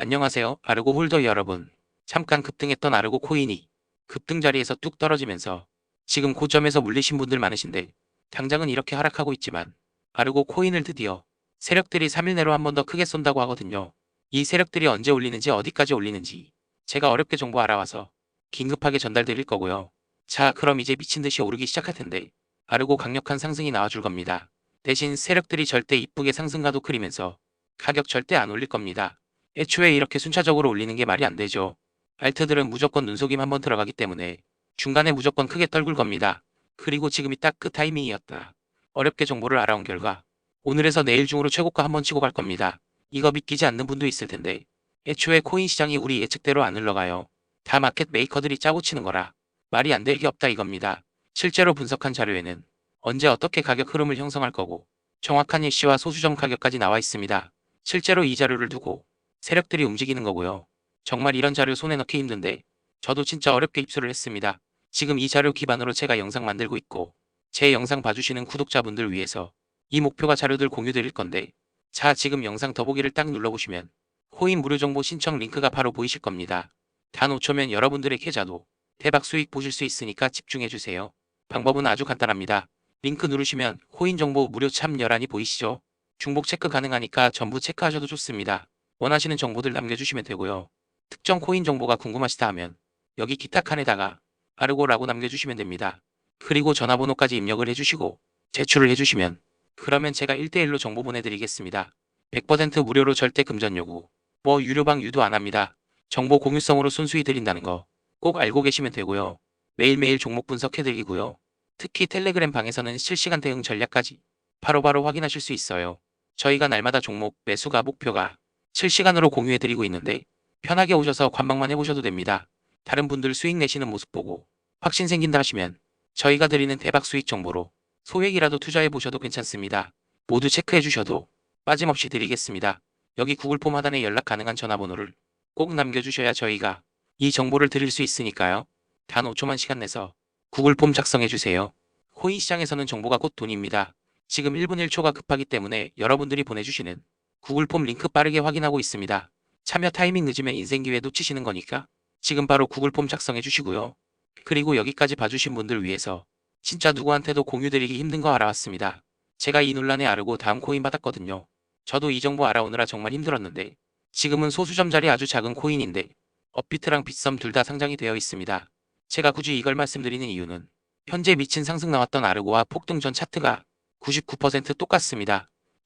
안녕하세요. 아르고 홀더 여러분. 잠깐 급등했던 아르고 코인이 급등 자리에서 뚝 떨어지면서 지금 고점에서 물리신 분들 많으신데 당장은 이렇게 하락하고 있지만 아르고 코인을 드디어 세력들이 3일 내로 한 번 더 크게 쏜다고 하거든요. 이 세력들이 언제 올리는지 어디까지 올리는지 제가 어렵게 정보 알아와서 긴급하게 전달드릴 거고요. 자 그럼 이제 미친 듯이 오르기 시작할 텐데 아르고 강력한 상승이 나와줄 겁니다. 대신 세력들이 절대 이쁘게 상승가도 그리면서 가격 절대 안 올릴 겁니다. 애초에 이렇게 순차적으로 올리는 게 말이 안 되죠. 알트들은 무조건 눈속임 한번 들어가기 때문에 중간에 무조건 크게 떨굴 겁니다. 그리고 지금이 딱 그 타이밍이었다. 어렵게 정보를 알아온 결과 오늘에서 내일 중으로 최고가 한번 치고 갈 겁니다. 이거 믿기지 않는 분도 있을 텐데 애초에 코인 시장이 우리 예측대로 안 흘러가요. 다 마켓 메이커들이 짜고 치는 거라 말이 안 될 게 없다 이겁니다. 실제로 분석한 자료에는 언제 어떻게 가격 흐름을 형성할 거고 정확한 일시와 소수점 가격까지 나와 있습니다. 실제로 이 자료를 두고 세력들이 움직이는 거고요. 정말 이런 자료 손에 넣기 힘든데 저도 진짜 어렵게 입수를 했습니다. 지금 이 자료 기반으로 제가 영상 만들고 있고 제 영상 봐주시는 구독자분들 위해서 이 목표가 자료들 공유 드릴 건데 자 지금 영상 더보기를 딱 눌러보시면 코인 무료 정보 신청 링크가 바로 보이실 겁니다. 단 5초면 여러분들의 계좌도 대박 수익 보실 수 있으니까 집중해주세요. 방법은 아주 간단합니다. 링크 누르시면 코인 정보 무료 참여란이 보이시죠? 중복 체크 가능하니까 전부 체크하셔도 좋습니다. 원하시는 정보들 남겨주시면 되고요. 특정 코인 정보가 궁금하시다 하면 여기 기타 칸에다가 아르고라고 남겨주시면 됩니다. 그리고 전화번호까지 입력을 해주시고 제출을 해주시면 그러면 제가 1대1로 정보 보내드리겠습니다. 100% 무료로 절대 금전 요구. 뭐 유료방 유도 안 합니다. 정보 공유성으로 순수히 드린다는 거 꼭 알고 계시면 되고요. 매일매일 종목 분석해드리고요. 특히 텔레그램 방에서는 실시간 대응 전략까지 바로바로 확인하실 수 있어요. 저희가 날마다 종목 매수가 목표가 실시간으로 공유해드리고 있는데 편하게 오셔서 관망만 해보셔도 됩니다. 다른 분들 수익 내시는 모습 보고 확신 생긴다 하시면 저희가 드리는 대박 수익 정보로 소액이라도 투자해 보셔도 괜찮습니다. 모두 체크해 주셔도 빠짐없이 드리겠습니다. 여기 구글 폼 하단에 연락 가능한 전화번호를 꼭 남겨주셔야 저희가 이 정보를 드릴 수 있으니까요. 단 5초만 시간 내서 구글 폼 작성해 주세요. 코인 시장에서는 정보가 곧 돈입니다. 지금 1분 1초가 급하기 때문에 여러분들이 보내주시는 구글 폼 링크 빠르게 확인하고 있습니다. 참여 타이밍 늦으면 인생 기회 놓치시는 거니까 지금 바로 구글 폼 작성해 주시고요. 그리고 여기까지 봐주신 분들 위해서 진짜 누구한테도 공유드리기 힘든 거 알아왔습니다. 제가 이 논란에 아르고 다음 코인 받았거든요. 저도 이 정보 알아오느라 정말 힘들었는데 지금은 소수점 자리 아주 작은 코인인데 업비트랑 빗썸 둘 다 상장이 되어 있습니다. 제가 굳이 이걸 말씀드리는 이유는 현재 미친 상승 나왔던 아르고와 폭등 전 차트가 99% 똑같습니다.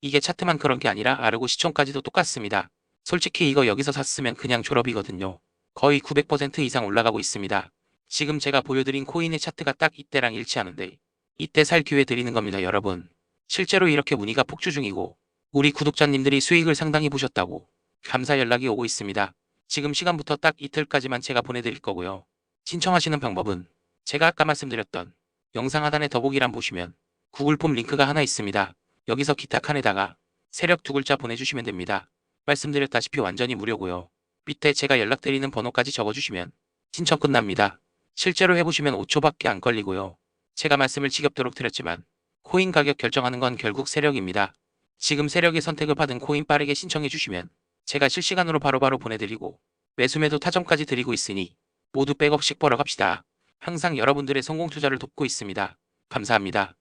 이게 차트만 그런 게 아니라 아르고 시총까지도 똑같습니다. 솔직히 이거 여기서 샀으면 그냥 졸업이거든요. 거의 900% 이상 올라가고 있습니다. 지금 제가 보여드린 코인의 차트가 딱 이때랑 일치하는데 이때 살 기회 드리는 겁니다 여러분. 실제로 이렇게 문의가 폭주 중이고 우리 구독자님들이 수익을 상당히 보셨다고 감사 연락이 오고 있습니다. 지금 시간부터 딱 이틀까지만 제가 보내드릴 거고요. 신청하시는 방법은 제가 아까 말씀드렸던 영상 하단에 더보기란 보시면 구글 폼 링크가 하나 있습니다. 여기서 기타 칸에다가 세력 두 글자 보내주시면 됩니다. 말씀드렸다시피 완전히 무료고요. 밑에 제가 연락드리는 번호까지 적어주시면 신청 끝납니다. 실제로 해보시면 5초밖에 안 걸리고요. 제가 말씀을 지겹도록 드렸지만 코인 가격 결정하는 건 결국 세력입니다. 지금 세력의 선택을 받은 코인 빠르게 신청해 주시면 제가 실시간으로 바로바로 보내드리고 매수매도 타점까지 드리고 있으니 모두 백억씩 벌어 갑시다. 항상 여러분들의 성공 투자를 돕고 있습니다. 감사합니다.